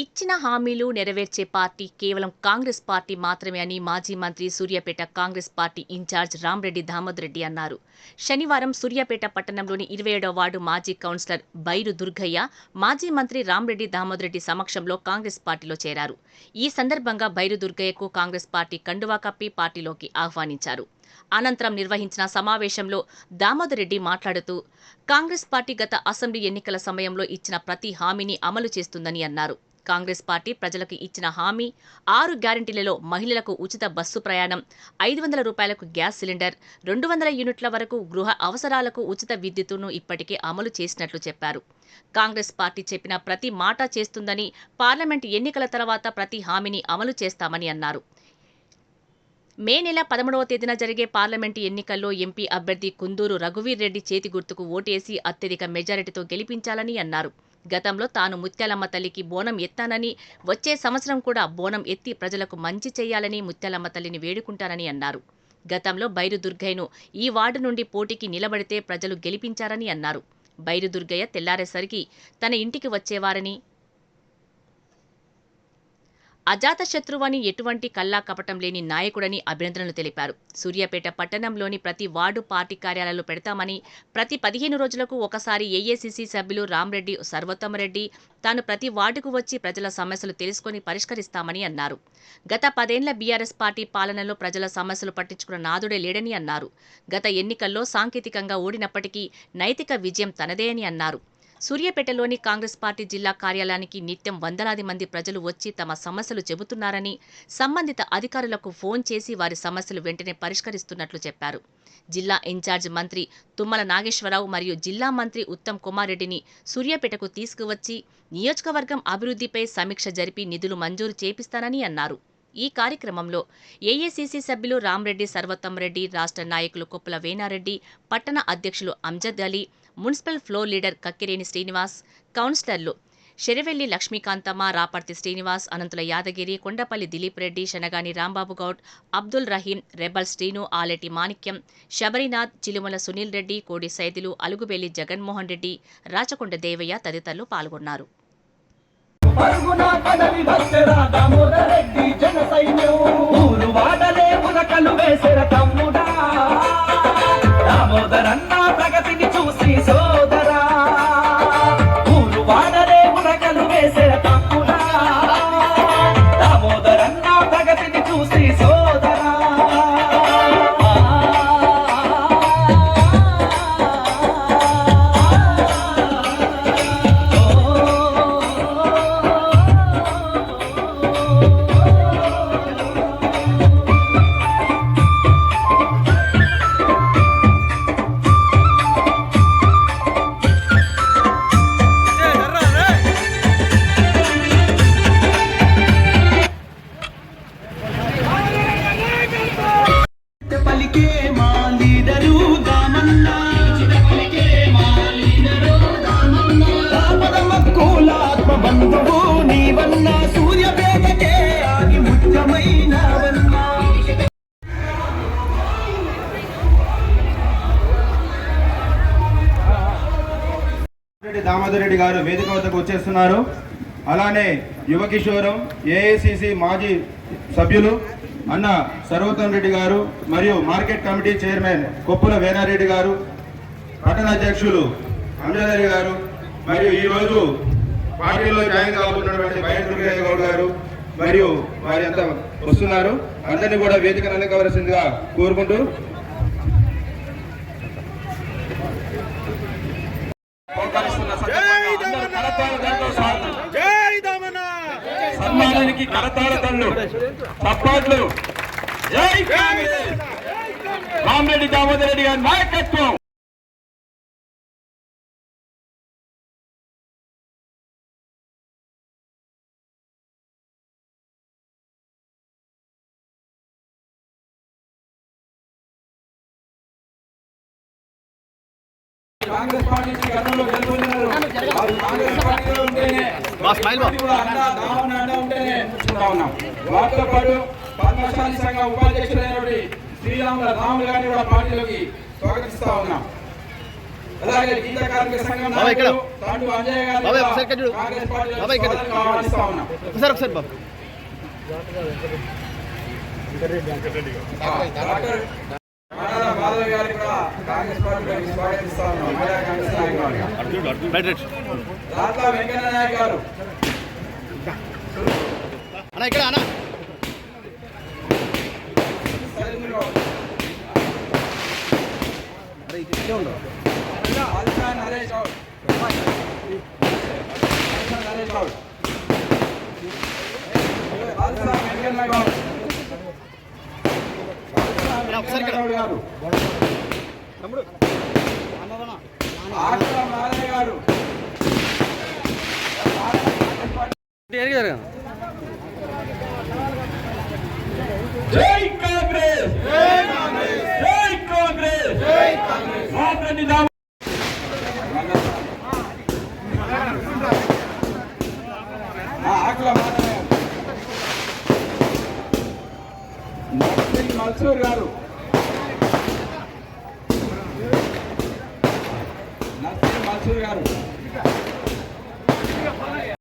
ఇచ్చిన హామీలు నెరవేర్చే పార్టీ కేవలం కాంగ్రెస్ పార్టీ మాత్రమే అని మాజీ మంత్రి సూర్యాపేట కాంగ్రెస్ పార్టీ ఇన్ఛార్జ్ రామ్రెడ్డి దామోదరెడ్డి అన్నారు. శనివారం సూర్యాపేట పట్టణంలోని ఇరవై ఏడవ వార్డు మాజీ కౌన్సిలర్ బైరు దుర్గయ్య మాజీ మంత్రి రామ్రెడ్డి దామోదరెడ్డి సమక్షంలో కాంగ్రెస్ పార్టీలో చేరారు. ఈ సందర్భంగా బైరు దుర్గయ్యకు కాంగ్రెస్ పార్టీ కండువా కప్పి పార్టీలోకి ఆహ్వానించారు. అనంతరం నిర్వహించిన సమావేశంలో దామోదర్ రెడ్డి మాట్లాడుతూ కాంగ్రెస్ పార్టీ గత అసెంబ్లీ ఎన్నికల సమయంలో ఇచ్చిన ప్రతి హామీని అమలు చేస్తుందని అన్నారు. కాంగ్రెస్ పార్టీ ప్రజలకు ఇచ్చిన హామీ ఆరు గ్యారంటీలలో మహిళలకు ఉచిత బస్సు ప్రయాణం ఐదు వందల రూపాయలకు గ్యాస్ సిలిండర్ రెండు వందల యూనిట్ల వరకు గృహ అవసరాలకు ఉచిత విద్యుత్తును ఇప్పటికే అమలు చేసినట్లు చెప్పారు. కాంగ్రెస్ పార్టీ చెప్పిన ప్రతి మాట చేస్తుందని పార్లమెంట్ ఎన్నికల తర్వాత ప్రతి హామీని అమలు చేస్తామని అన్నారు. మే నెల పదమూడవ తేదీన జరిగే పార్లమెంటు ఎన్నికల్లో ఎంపీ అభ్యర్థి కుందూరు రఘువీర్ రెడ్డి చేతి గుర్తుకు ఓటేసి అత్యధిక మెజారిటీతో గెలిపించాలని అన్నారు. గతంలో తాను ముత్యాలమ్మ తల్లికి బోనం ఎత్తానని వచ్చే సంవత్సరం కూడా బోనం ఎత్తి ప్రజలకు మంచి చేయాలని ముత్యాలమ్మ తల్లిని వేడుకుంటానని అన్నారు. గతంలో బైరు దుర్గయ్యను ఈ వార్డు నుండి పోటీకి నిలబడితే ప్రజలు గెలిపించారని అన్నారు. బైరు దుర్గయ్య తెల్లారేసరికి తన ఇంటికి వచ్చేవారని అజాతశత్రువని ఎటువంటి కల్లా కపటం లేని నాయకుడని అభినందనలు తెలిపారు. సూర్యాపేట పట్టణంలోని ప్రతి వార్డు పార్టీ కార్యాలయాలు పెడతామని ప్రతి పదిహేను రోజులకు ఒకసారి ఏఏసీసీ సభ్యులు రామ్రెడ్డి సర్వోత్తమరెడ్డి తాను ప్రతి వార్డుకు వచ్చి ప్రజల సమస్యలు తెలుసుకొని పరిష్కరిస్తామని అన్నారు. గత పదేళ్ళ బీఆర్ఎస్ పార్టీ పాలనలో ప్రజల సమస్యలు పట్టించుకున్న నాదుడే లేడని అన్నారు. గత ఎన్నికల్లో సాంకేతికంగా ఓడినప్పటికీ నైతిక విజయం తనదే అని అన్నారు. సూర్యాపేటలోని కాంగ్రెస్ పార్టీ జిల్లా కార్యాలయానికి నిత్యం వందలాది మంది ప్రజలు వచ్చి తమ సమస్యలు చెబుతున్నారని సంబంధిత అధికారులకు ఫోన్ చేసి వారి సమస్యలు వెంటనే పరిష్కరిస్తున్నట్లు చెప్పారు. జిల్లా ఇన్ఛార్జ్ మంత్రి తుమ్మల నాగేశ్వరరావు మరియు జిల్లా మంత్రి ఉత్తమ్ కుమార్ రెడ్డిని సూర్యాపేటకు తీసుకువచ్చి నియోజకవర్గం అభివృద్ధిపై సమీక్ష జరిపి నిధులు మంజూరు చేపిస్తానని అన్నారు. ఈ కార్యక్రమంలో ఏఏసీసీ సభ్యులు రామ్రెడ్డి సర్వోత్తమరెడ్డి రాష్ట్ర నాయకులు కొప్పుల వేనారెడ్డి పట్టణ అధ్యక్షులు Amjad Ali municipal floor leader Kakkireni Srinivas కౌన్సిలర్లు షెరవెల్లి లక్ష్మీకాంతమ్మ రాపర్తి శ్రీనివాస్ అనంతుల యాదగిరి కొండపల్లి దిలీప్ రెడ్డి శనగాని రాంబాబు గౌడ్ అబ్దుల్ రహీం రెబల్ శ్రీను ఆలెటి మాణిక్యం శబరినాథ్ చిలుమల సునీల్ రెడ్డి కోడి సైదులు అలుగుబెల్లి జగన్మోహన్ రెడ్డి రాచకొండ దేవయ్య తదితరులు పాల్గొన్నారు. ఊరు వాడలే ఉరకలు వేసెర తమ్ముడా. దామోదరన్న ప్రగతిని చూసి సోదరా. ఊరు వాడలే ఉరకలు వేసెర తమ్ముడా. పలికే మా లీడరు బంధువు సూర్యపేటకే రెడ్డి దామోదర్ రెడ్డి గారు వేదిక వద్దకు వచ్చేస్తున్నారు. అలానే యువకిశోరం ఏఐసిసి మాజీ సభ్యులు అన్న సర్వోత్తమ్ రెడ్డి గారు మరియు market committee chairman Koppula Vena Reddy గారు పట్టణ అధ్యక్షులు అంజద్ గారు మరియు ఈరోజు పార్టీలో జాయిన్ కాబోతున్నటువంటి బయట గౌడ్ గారు మరియు వారి అంతా వస్తున్నారు. అందరినీ కూడా వేదిక అందుకోవలసిందిగా కోరుకుంటూ సన్మానానికి కరతాళ తల్లు చప్పట్లు జై రామరెడ్డి దామోదర్ రెడ్డి గారి నాయకత్వం. కాంగ్రెస్ పార్టీ నుంచి గెలుపు వారితో పాటు పద్మశాలి సంఘ ఉపాధ్యక్షులైనటువంటి శ్రీరాముల రాములు గారిని కూడా పార్టీలోకి స్వాగతిస్తా ఉన్నాం అలాగే గీత కార్మిక సంఘం. నాయకులు తండ్రి అంజయ్య గారిని. కాంగ్రెస్ పార్టీ బాబా ఇక్కడ. స్వాగతం ఆహ్వానిస్తా ఉన్నాం. ఒకసారి ఒకసారి బాబు డాక్టర్ మనాల మాధవ్ గారిని కూడా కాంగ్రెస్ పార్టీలోకి స్వాగతిస్తా ఉన్నాం. మహిళా కాంగ్రెస్ రైట్ దాంట్లో వెంకయ్య నాయక్ గారు అన్న ఇక్కడ అన్న నరేష్ గౌడ్. నరేష్ గౌడ్. వెంకన్న గౌడ్. గౌడ్ గారు. తమ్ముడు. గారు జై కాంగ్రెస్ జై కాంగ్రెస్. జై కాంగ్రెస్. జై కాంగ్రెస్ దామ ఆకుల మారయ్య నర్సింగ్ మల్సూర్ గారు. నర్సింగ్ మల్సూర్ గారు.